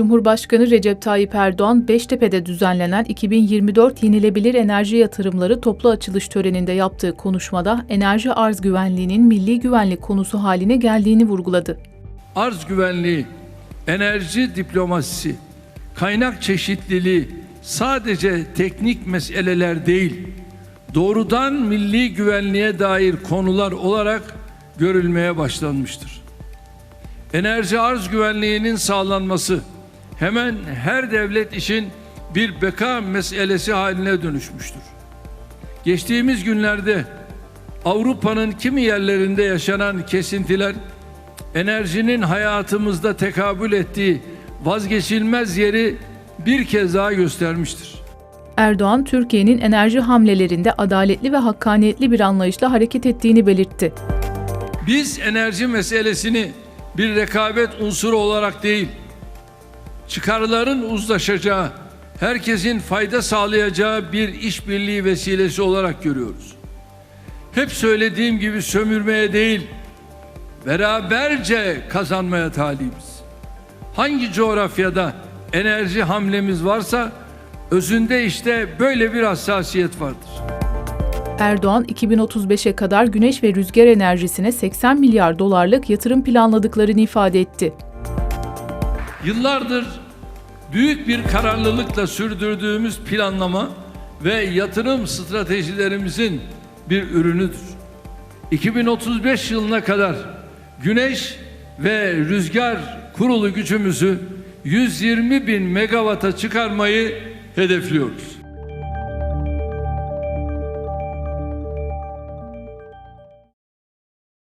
Cumhurbaşkanı Recep Tayyip Erdoğan, Beştepe'de düzenlenen 2024 Yenilebilir Enerji Yatırımları toplu açılış töreninde yaptığı konuşmada enerji arz güvenliğinin milli güvenlik konusu haline geldiğini vurguladı. arz güvenliği, enerji diplomasisi, kaynak çeşitliliği sadece teknik meseleler değil, doğrudan milli güvenliğe dair konular olarak görülmeye başlanmıştır. Enerji arz güvenliğinin sağlanması hemen her devlet için bir beka meselesi haline dönüşmüştür. Geçtiğimiz günlerde Avrupa'nın kimi yerlerinde yaşanan kesintiler enerjinin hayatımızda tekabül ettiği vazgeçilmez yeri bir kez daha göstermiştir. Erdoğan, Türkiye'nin enerji hamlelerinde adaletli ve hakkaniyetli bir anlayışla hareket ettiğini belirtti. Biz enerji meselesini bir rekabet unsuru olarak değil, çıkarların uzlaşacağı, herkesin fayda sağlayacağı bir işbirliği vesilesi olarak görüyoruz. Hep söylediğim gibi sömürmeye değil, beraberce kazanmaya talibiz. Hangi coğrafyada enerji hamlemiz varsa özünde işte böyle bir hassasiyet vardır. Erdoğan, 2035'e kadar güneş ve rüzgar enerjisine 80 milyar dolarlık yatırım planladıklarını ifade etti. Yıllardır büyük bir kararlılıkla sürdürdüğümüz planlama ve yatırım stratejilerimizin bir ürünüdür. 2035 yılına kadar güneş ve rüzgar kurulu gücümüzü 120 bin megawata çıkarmayı hedefliyoruz.